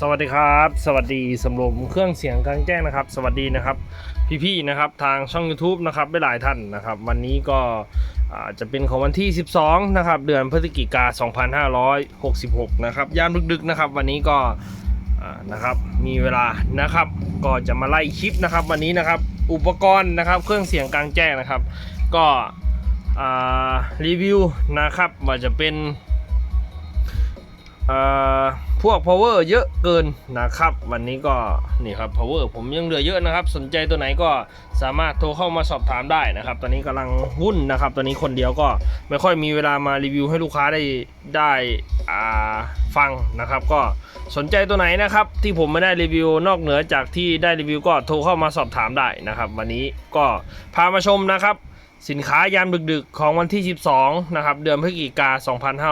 สวัสดีครับ สวัสดีสำรวมเครื่องเสียงกลางแจ้งนะครับ สวัสดีนะครับ พี่ๆนะครับทางช่อง YouTube นะครับไม่หลายท่านนะครับ วันนี้ก็จะเป็นของวันที่ 12 นะครับ เดือนพฤศจิกา 2566 นะครับยามดึกๆนะครับ วันนี้ก็นะครับมีเวลานะครับ ก็จะมาไล่คลิปนะครับ วันนี้นะครับอุปกรณ์นะครับ เครื่องเสียงกลางแจ้งนะครับ ก็รีวิวนะครับว่าจะเป็น พวก power เยอะเกินนะครับ วันนี้ก็นี่ครับ power ผมยังเหลือเยอะนะครับ สนใจตัวไหนก็สามารถโทรเข้ามาสอบถามได้นะครับ ตอนนี้กำลังวุ่นนะครับ ตอนนี้คนเดียวก็ไม่ค่อยมีเวลามารีวิวให้ลูกค้าได้ได้ฟังนะครับ ก็สนใจตัวไหนนะครับ ที่ผมไม่ได้รีวิวนอกเหนือจากที่ได้รีวิวก็โทรเข้ามาสอบถามได้นะครับ วันนี้ก็พามาชมนะครับ สินค้ายามดึกๆ ของวันที่ 12 นะครับ เดือนพฤศจิกา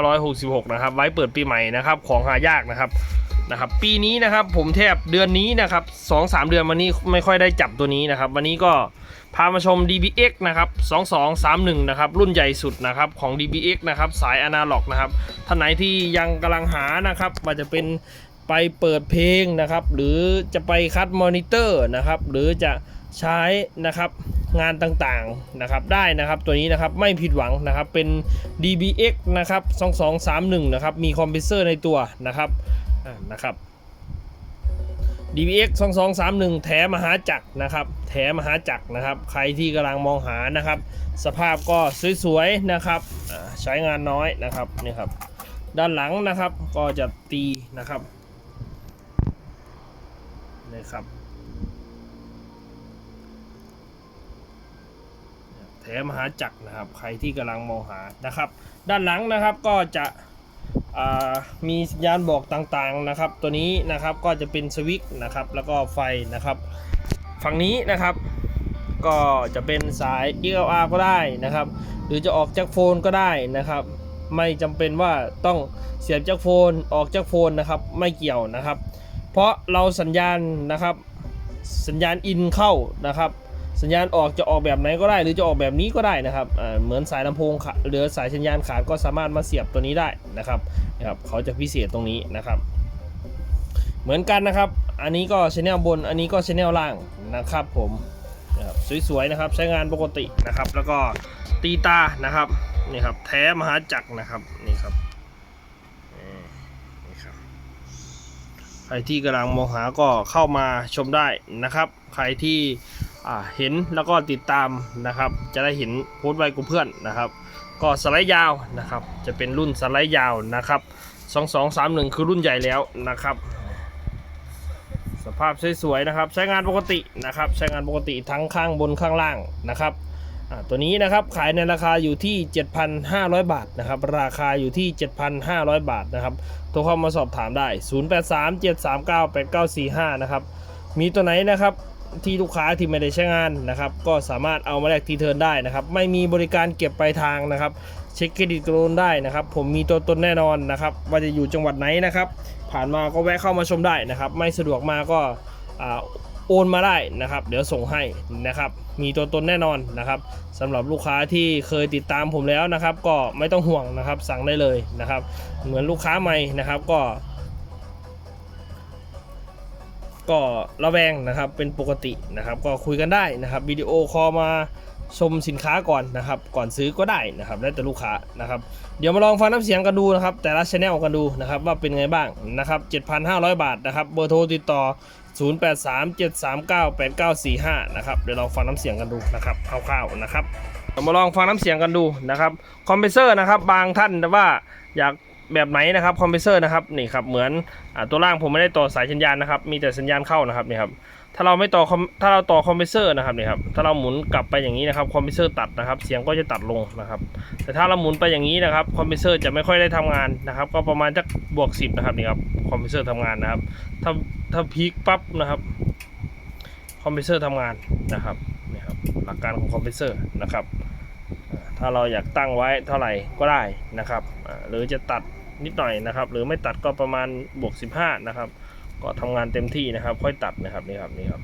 2566 นะครับ ไว้เปิดปีใหม่นะครับ ของหายากนะครับ นะครับ ปีนี้นะครับผมแทบเดือนนี้นะครับ2-3 เดือนวันนี้ไม่ค่อยได้จับตัวนี้นะครับ วันนี้ก็พามาชม DBX นะครับ 2231 นะครับ รุ่นใหญ่สุดนะครับของ DBX นะครับ สายอนาล็อกนะครับ ท่านไหนที่ยังกำลังหานะครับว่าจะเป็นไปเปิดเพลงนะครับ หรือจะไปคัดมอนิเตอร์นะครับ หรือจะ ใช้นะครับงานต่างๆนะครับได้นะครับตัวนี้นะครับไม่ผิดหวังนะครับเป็น DBX นะครับ2231นะครับมีคอมเพรสเซอร์ในตัวนะครับนะครับ DBX 2231 แถมหาจักรนะครับแถมหาจักรนะครับ ใครที่กำลังมองหานะครับ สภาพก็สวยๆนะครับใช้งานน้อยนะครับนี่ครับด้านหลังนะครับก็จะตีนะครับนี่ครับ แถมหาจักรนะครับ ใครที่กำลังมองหานะครับ ด้านหลังนะครับก็จะมีสัญญาณบอกต่างๆนะครับ ตัวนี้นะครับก็จะเป็นสวิตช์นะครับแล้วก็ไฟนะครับ ฝั่งนี้นะครับก็จะเป็นสาย XLR ก็ได้นะครับ หรือจะออกจากโฟนก็ได้นะครับ ไม่จำเป็นว่าต้องเสียบจากโฟนออกจากโฟนนะครับไม่เกี่ยวนะครับ เพราะเราสัญญาณนะครับสัญญาณอินเข้านะครับ สัญญาณออกจะออกแบบไหนก็ได้ หรือจะออกแบบนี้ก็ได้นะครับเหมือนสายลำโพงขาหรือสายสัญญาณขาดก็สามารถมาเสียบตัวนี้ได้นะครับนะครับเขาจะพิเศษตรงนี้นะครับ เหมือนกันนะครับ อันนี้ก็ชแนลบนอันนี้ก็ชแนลล่างนะครับผมนะครับสวยๆนะครับใช้งานปกตินะครับ แล้วก็ตีตานะครับนี่ครับแท้มหาจักรนะครับนี่ครับใครที่กำลังมองหาก็เข้ามาชมได้นะครับ ใครที่ เห็นแล้วก็ติดตามนะครับ จะได้เห็นโพสต์ไว้กับเพื่อนนะครับ ก็สไลด์ยาวนะครับ จะเป็นรุ่นสไลด์ยาวนะครับ 2231 คือรุ่นใหญ่แล้วนะครับ สภาพสวยๆนะครับ ใช้งานปกตินะครับ ใช้งานปกติทั้งข้างบนข้างล่างนะครับตัวนี้นะครับขายในราคาอยู่ที่ 7,500 บาทนะครับ ราคาอยู่ที่ 7,500 บาทนะครับโทรเข้ามาสอบถามได้ 0837398945 นะครับ มีตัวไหนนะครับ ที่ลูกค้าที่ไม่ได้ใช้งานนะครับ ก็สามารถเอามาแลกทีเทิร์นได้นะครับ ไม่มีบริการเก็บปลายทางนะครับ เช็คเครดิตโกลนได้นะครับ ผมมีตัวตนแน่นอนนะครับ ว่าจะอยู่จังหวัดไหนนะครับ ผ่านมาก็แวะเข้ามาชมได้นะครับ ไม่สะดวกมาก็อ่าโอนมาได้นะครับ เดี๋ยวส่งให้นะครับ มีตัวตนแน่นอนนะครับสำหรับลูกค้าที่เคยติดตามผมแล้วนะครับ ก็ไม่ต้องห่วงนะครับ สั่งได้เลยนะครับ เหมือนลูกค้าใหม่นะครับ ก็ ก็ระแวงนะครับเป็นปกตินะครับ ก็คุยกันได้นะครับวิดีโอคอลมาชมสินค้าก่อนนะครับ ก่อนซื้อก็ได้นะครับแล้วแต่ลูกค้านะครับ เดี๋ยวมาลองฟังน้ำเสียงกันดูนะครับ แต่ละชแนลกันดูนะครับว่าเป็นไงบ้างนะครับ 7,500 บาทนะครับเบอร์โทรติดต่อ 0837398945 นะครับเดี๋ยวลองฟังน้ำเสียงกันดูนะครับคร่าวๆนะครับมาลองฟังน้ำเสียงกันดูนะครับคอมเพรสเซอร์นะครับ บางท่านว่าอยาก แบบไหนนะครับคอมเพรสเซอร์นะครับนี่ครับเหมือนอตัวล่างผมไม่ได้ต่อสายสัญญาณนะครับ มีแต่สัญญาณเข้านะครับนี่ครับถ้าเราไม่ต่อคอมถ้าเราต่อคอมเพรสเซอร์นะครับนี่ครับถ้าเราหมุนกลับไปอย่างนี้นะครับคอมเพรสเซอร์ตัดนะครับ เสียงก็จะตัดลงนะครับ แต่ถ้าเราหมุนไปอย่างนี้นะครับคอมเพรสเซอร์จะไม่ค่อยได้ทำงานนะครับ ก็ประมาณจักบวก10นะครับนี่ครับคอมเพรสเซอร์ทำงานนะครับ ถ้าถ้าพีคปั๊บนะครับคอมเพรสเซอร์ทำงานนะครับนี่ครับหลักการของคอมเพรสเซอร์นะครับ ถ้าเราอยากตั้งไว้เท่าไหร่ก็ได้นะครับ หรือจะตัดนิดหน่อยนะครับ หรือไม่ตัดก็ประมาณบวก 15 นะครับ ก็ทำงานเต็มที่นะครับ ค่อยตัดนะครับนี่ครับนี่ครับ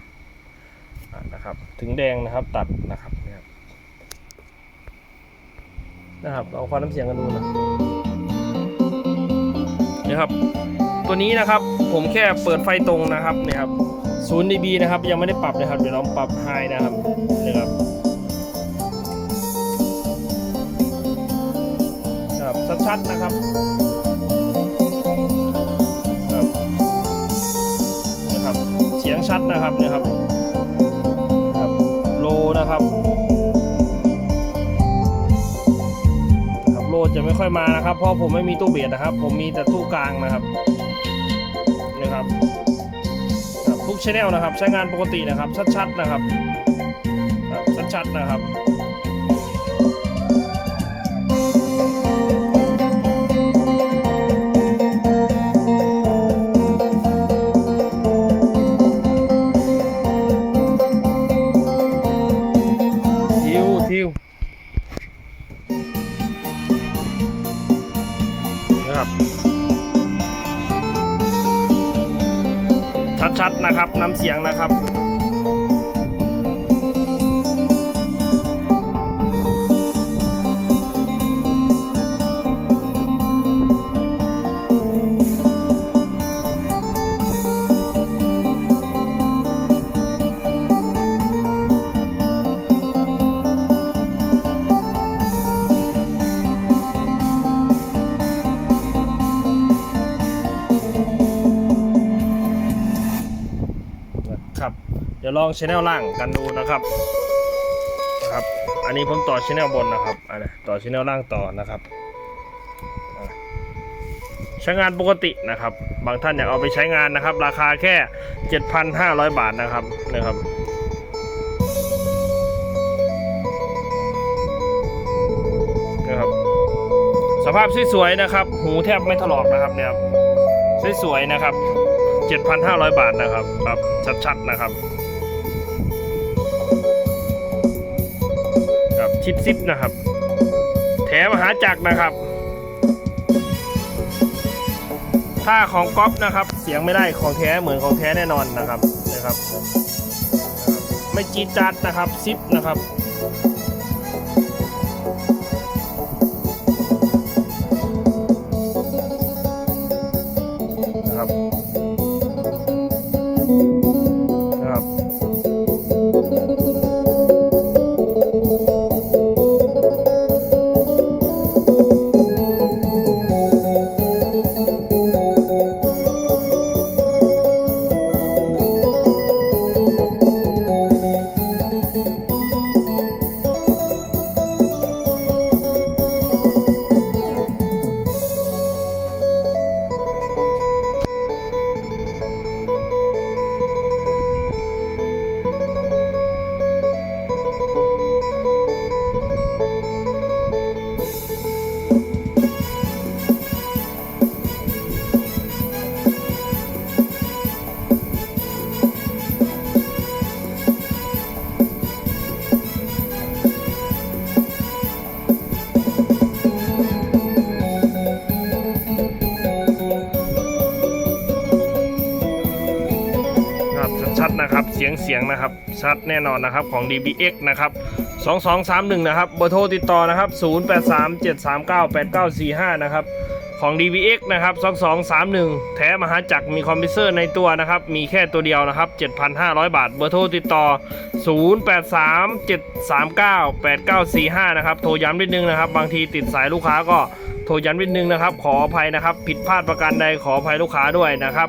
นะครับ ถึงแดงนะครับตัดนะครับนี่ครับนะครับลองฟังน้ำเสียงกันดูนะนี่ครับ ตัวนี้นะครับผมแค่เปิดไฟตรงนะครับเนี่ยครับศูนย์ dB นะครับ ยังไม่ได้ปรับนะครับเดี๋ยวลองปรับไฮนะครับนี่ครับ ชัดนะครับนะครับ เสียงชัดนะครับเนี่ยครับครับโลนะครับครับโลจะไม่ค่อยมานะครับ เพราะผมไม่มีตู้เบียดนะครับ ผมมีแต่ตู้กลางนะครับนะครับทุกชแนลนะครับ ใช้งานปกตินะครับ ชัดๆนะครับ ชัดๆนะครับ ชัดๆนะครับน้ำเสียงนะครับ เดี๋ยวลองชแนลล่างกันดูนะครับนะครับ อันนี้ผมต่อชแนลบนนะครับอันนี้ต่อชแนลล่างต่อนะครับใช้งานปกตินะครับ บางท่านอยากเอาไปใช้งานนะครับ ราคาแค่ 7,500 บาทนะครับนะครับนะครับ สภาพสวยๆนะครับ หูแทบไม่ถลอกนะครับเนี่ยครับสวยๆนะครับ 7,500 บาทนะครับครับชัดๆนะครับ ชิปซิปนะครับ แถมหาจักรนะครับ ถ้าของก๊อฟนะครับ เสียงไม่ได้ของแท้เหมือนของแท้แน่นอนนะครับนะครับ ไม่จีจัดนะครับซิปนะครับ งเสียงนะครับ ชัดแน่นอนนะครับของ DBX นะครับ 2231 นะครับเบอร์โทรติดต่อนะครับ 0837398945 นะครับของ DBX นะครับ 2231 แท้มหาจักรมีคอมพิวเซอร์ในตัวนะครับ มีแค่ตัวเดียวนะครับ 7,500 บาท เบอร์โทรติดต่อ 0837398945 นะครับ โทรย้ำนิดนึงนะครับ บางทีติดสายลูกค้าก็ ขอย้ำนิดนึงนะครับ ขออภัยนะครับ ผิดพลาดประการใดขออภัยลูกค้าด้วยนะครับ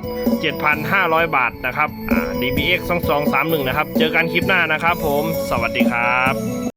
7,500 บาทนะครับอ่า DBX 2231 นะครับ เจอกันคลิปหน้านะครับผม สวัสดีครับ